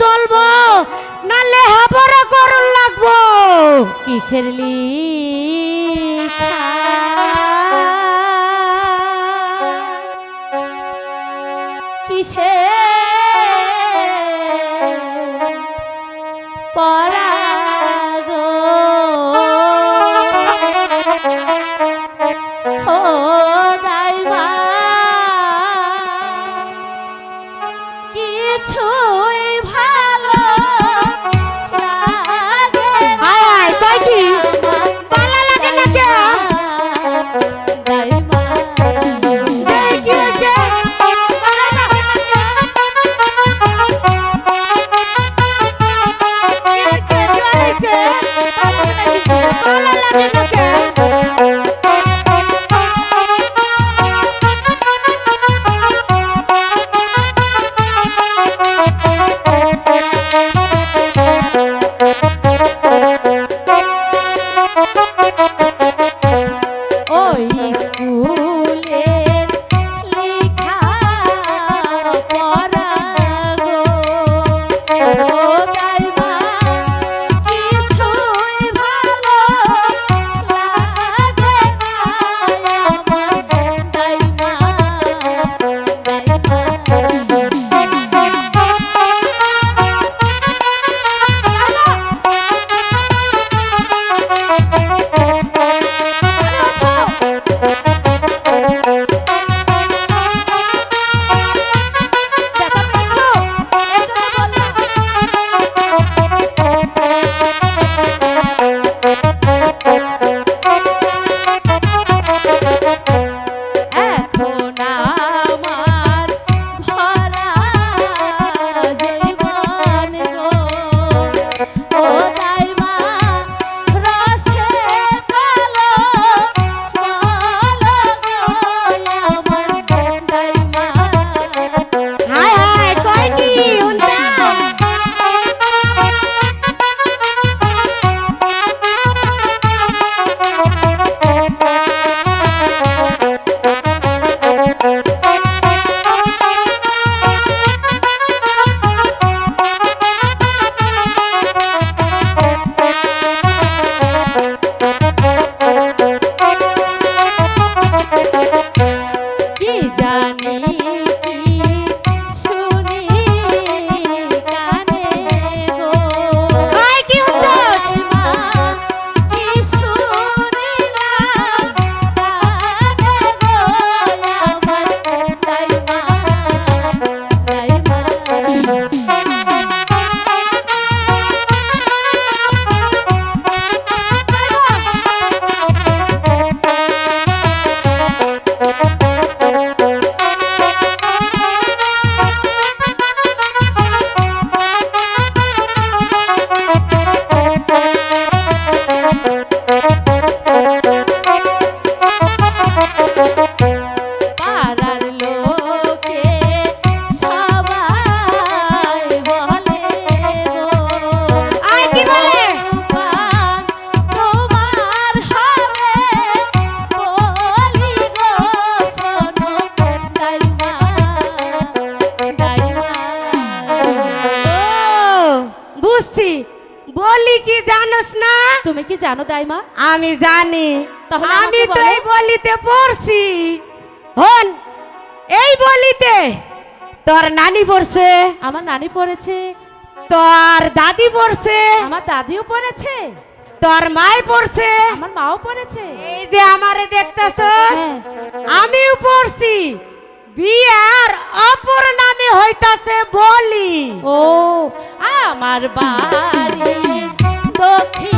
চলবো নালে লেহাপড়া করুন লাগবো। কিসের লি কিসের? পড়া ভালো লাগে জানো দাইমা? আমি জানি। আমি তো এই বলিতে পড়ছি। হন এই বলিতে। তোর নানি পড়ছে। আমার নানি পড়েছে। তোর দাদি পড়ছে। আমার দাদিও পড়েছে। তোর মাই পড়ছে। আমার মাও পড়েছে। এই যে আমারে দেখতেছ হ্যাঁ। আমিও পড়ছি। বিয়ার অপর নামে হইতাছে বলি। ও আমার বাড়ি দক্ষিণ